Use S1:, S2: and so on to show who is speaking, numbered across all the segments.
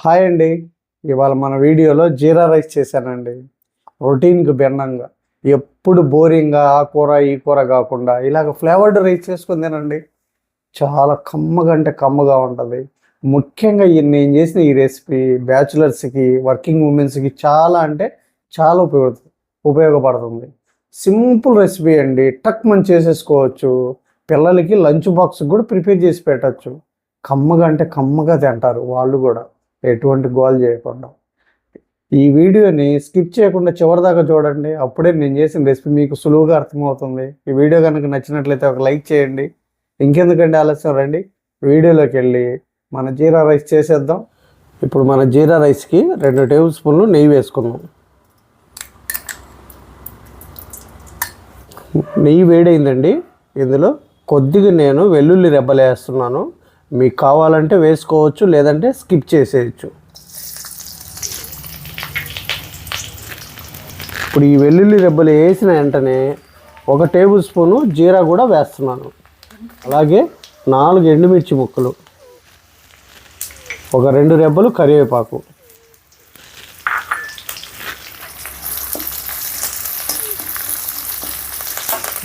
S1: Hi అండి. ఇవాళ మన వీడియోలో జీరా రైస్ చేశానండి. రొటీన్కి భిన్నంగా. ఎప్పుడు బోరింగ్గా ఆ కూర ఈ కూర కాకుండా ఇలాగ ఫ్లేవర్డ్ రైస్ చేసుకుని తినండి. చాలా కమ్మగా అంటే కమ్మగా ఉంటుంది. ముఖ్యంగా ఈ నేను చేసిన ఈ రెసిపీ బ్యాచులర్స్కి వర్కింగ్ ఉమెన్స్కి చాలా అంటే చాలా ఉపయోగ ఉపయోగపడుతుంది. సింపుల్ రెసిపీ అండి. టక్ మనం చేసేసుకోవచ్చు. పిల్లలకి లంచ్ బాక్స్ కూడా ప్రిపేర్ చేసి పెట్టచ్చు. కమ్మగా అంటే కమ్మగా తింటారు వాళ్ళు కూడా. ఎటువంటి గోల్ చేయకుండా. ఈ వీడియోని స్కిప్ చేయకుండా చివరిదాకా చూడండి. అప్పుడే నేను చేసిన రెసిపీ మీకు సులువుగా అర్థమవుతుంది. ఈ వీడియో కనుక నచ్చినట్లయితే ఒక లైక్ చేయండి. ఇంకెందుకంటే ఆలస్యం రండి. వీడియోలోకి వెళ్ళి మన జీరా రైస్ చేసేద్దాం. ఇప్పుడు మన జీరా రైస్కి రెండు టేబుల్ స్పూన్లు నెయ్యి వేసుకుందాం. నెయ్యి వేడైందండి. ఇందులో కొద్దిగా నేను వెల్లుల్లి రెబ్బలు వేస్తున్నాను. మీకు కావాలంటే వేసుకోవచ్చు లేదంటే స్కిప్ చేసేయచ్చు. ఇప్పుడు ఈ వెల్లుల్లి రెబ్బలు వేసిన వెంటనే ఒక టేబుల్ స్పూను జీరా కూడా వేస్తున్నాను. అలాగే నాలుగు ఎండుమిర్చి ముక్కలు ఒక రెండు రెబ్బలు కరివేపాకు.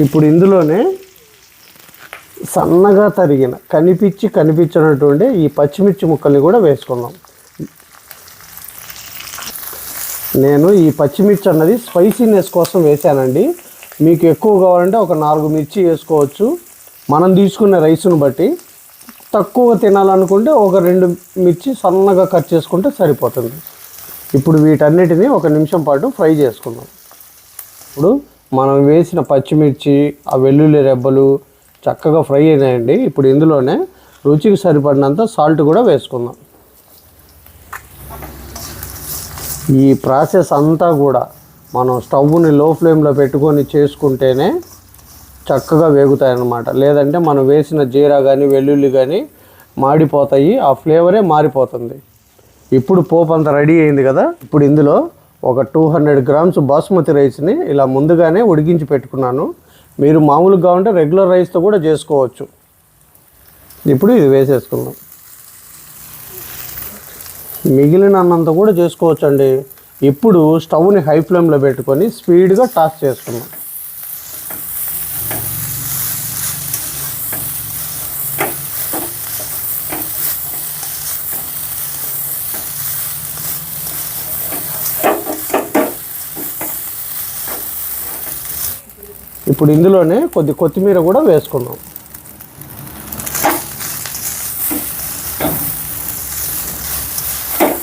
S1: ఇప్పుడు ఇందులోనే సన్నగా తరిగిన కనిపించి కనిపించినటువంటి ఈ పచ్చిమిర్చి ముక్కల్ని కూడా వేసుకుందాం. నేను ఈ పచ్చిమిర్చి అన్నది స్పైసీనెస్ కోసం వేసానండి మీకు ఎక్కువ కావాలంటే ఒక నాలుగు మిర్చి వేసుకోవచ్చు. మనం తీసుకున్న రైస్ను బట్టి తక్కువ తినాలనుకుంటే ఒక రెండు మిర్చి సన్నగా కట్ చేసుకుంటే సరిపోతుంది. ఇప్పుడు వీటన్నిటిని ఒక నిమిషం పాటు ఫ్రై చేసుకుందాం. ఇప్పుడు మనం వేసిన పచ్చిమిర్చి ఆ వెల్లుల్లి రెబ్బలు చక్కగా ఫ్రై అయినాయండి. ఇప్పుడు ఇందులోనే రుచికి సరిపడినంత సాల్ట్ కూడా వేసుకుందాం. ఈ ప్రాసెస్ అంతా కూడా మనం స్టవ్ని లో ఫ్లేమ్లో పెట్టుకొని చేసుకుంటేనే చక్కగా వేగుతాయన్నమాట. లేదంటే మనం వేసిన జీరా కానీ వెల్లుల్లి కానీ మాడిపోతాయి. ఆ ఫ్లేవరే మారిపోతుంది. ఇప్పుడు పోపు అంతా రెడీ అయింది కదా? ఇప్పుడు ఇందులో ఒక టూ హండ్రెడ్ గ్రామ్స్ బాస్మతి రైస్ని ఇలా ముందుగానే ఉడికించి పెట్టుకున్నాను. మీరు మామూలుగా ఉంటే రెగ్యులర్ రైస్తో కూడా చేసుకోవచ్చు. ఇప్పుడు ఇది వేసేసుకుందాం. మిగిలిన అన్నంత కూడా చేసుకోవచ్చండి. ఇప్పుడు స్టవ్ని హై ఫ్లేమ్లో పెట్టుకొని స్పీడ్గా టాస్ చేసుకున్నాం ఇప్పుడు ఇందులోనే కొద్ది కొత్తిమీర కూడా వేసుకున్నాం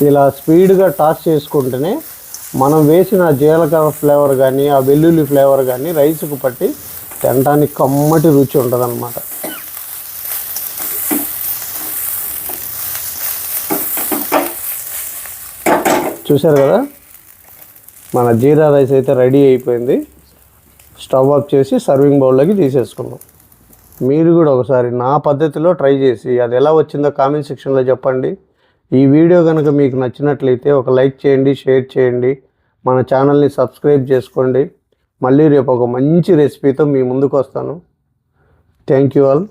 S1: ఇలా స్పీడ్గా టాస్ చేసుకుంటేనే మనం వేసిన జీలకర్ర ఫ్లేవర్ కానీ ఆ వెల్లుల్లి ఫ్లేవర్ కానీ రైస్కు పట్టి తినడానికి కమ్మటి రుచి ఉంటుంది చూశారు కదా? మన జీరా రైస్ అయితే రెడీ అయిపోయింది. స్టవ్ ఆఫ్ చేసి సర్వింగ్ బౌల్లోకి తీసేసుకుందాం మీరు కూడా ఒకసారి నా పద్ధతిలో ట్రై చేసి అది ఎలా వచ్చిందో కామెంట్ సెక్షన్లో చెప్పండి. ఈ వీడియో కనుక మీకు నచ్చినట్లయితే ఒక లైక్ చేయండి షేర్ చేయండి మన ఛానల్ని సబ్స్క్రైబ్ చేసుకోండి. మళ్ళీ రేపు ఒక మంచి రెసిపీతో మీ ముందుకు వస్తాను. Thank you all.